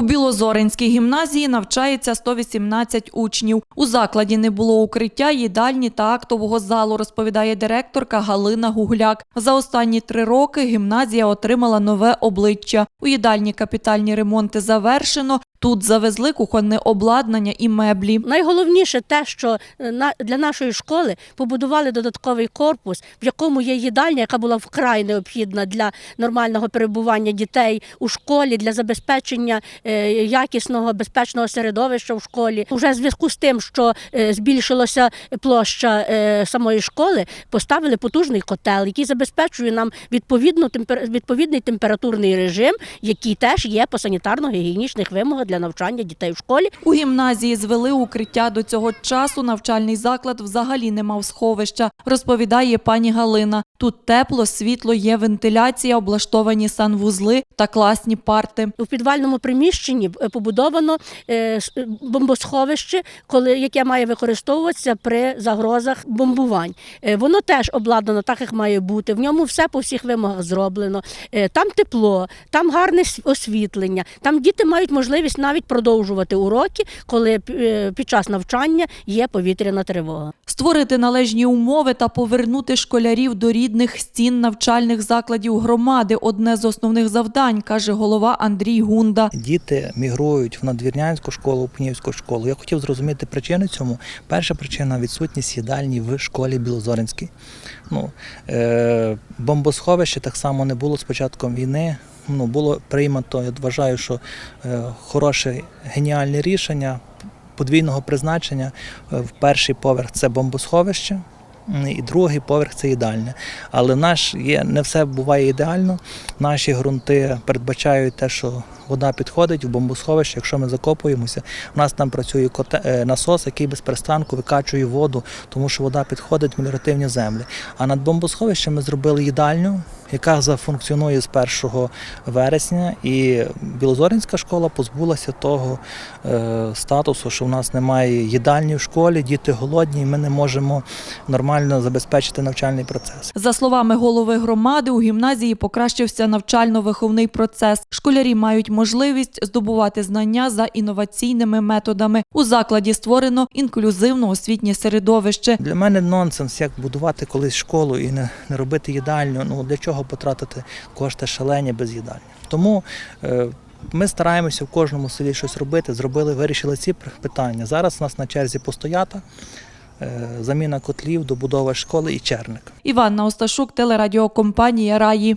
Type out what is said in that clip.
У Білозоринській гімназії навчається 118 учнів. У закладі не було укриття, їдальні та актового залу, розповідає директорка Галина Гугляк. За останні три роки гімназія отримала нове обличчя. У їдальні капітальні ремонти завершено. Тут завезли кухонне обладнання і меблі. Найголовніше те, що е, для нашої школи побудували додатковий корпус, в якому є їдальня, яка була вкрай необхідна для нормального перебування дітей у школі, для забезпечення е, якісного безпечного середовища в школі. Уже в зв'язку з тим, що е, збільшилася площа самої школи, поставили потужний котел, який забезпечує нам відповідну відповідний температурний режим, який теж є по санітарно-гігієнічних вимогах для навчання дітей в школі. У гімназії звели укриття до цього часу. Навчальний заклад взагалі не мав сховища, розповідає пані Галина. Тут тепло, світло, є вентиляція, облаштовані санвузли та класні парти. У підвальному приміщенні е, побудовано е, е, бомбосховище, коли яке має використовуватися при загрозах бомбувань. Воно теж обладнано так, як має бути. В ньому все по всіх вимогах зроблено. Там тепло, там гарне освітлення. Там діти мають можливість навіть продовжувати уроки, коли е, під час навчання є повітряна тривога. Створити належні умови та повернути школярів до рідних стін навчальних закладів громади одне з основних завдань, каже голова Андрій Гунда. Діти мігрують в надвірнянську школу, в Пнівську школу. Я хотів зрозуміти причини цьому. Перша причина відсутність їдальні в школі Білозоринській. Ну, е, бомбосховище так само не було з початком війни. Ну, було прийнято, я вважаю, що е, хороше геніальне рішення подвійного призначення. Е, В перший поверх це бомбосховище. І другий поверх це їдальня. Але наш є не все буває ідеально. Наші ґрунти передбачають те, що вода підходить в бомбосховище, якщо ми закопуємося. У нас там працює е, насос, який без перестанку викачує воду, тому що вода підходить в меліоративні землі. А над бомбосховищем ми зробили їдальню, яка зафункціонує з 1 вересня. І Білозоринська школа позбулася того е, статусу, що в нас немає їдальні в школі, діти голодні, і ми не можемо нормально забезпечити навчальний процес. За словами голови громади, у гімназії покращився навчально-виховний процес. Школярі мають можливість здобувати знання за інноваційними методами. У закладі створено інклюзивне освітнє середовище. Для мене нонсенс, як будувати колись школу і не робити їдальню. Ну для чого потратити кошти шалені без їдальні? Тому е, ми стараємося в кожному селі щось робити. Зробили, вирішили ці питання. Зараз у нас на черзі постоята, е, заміна котлів, добудова школи і черник. Іванна Осташук, телерадіокомпанія Раї.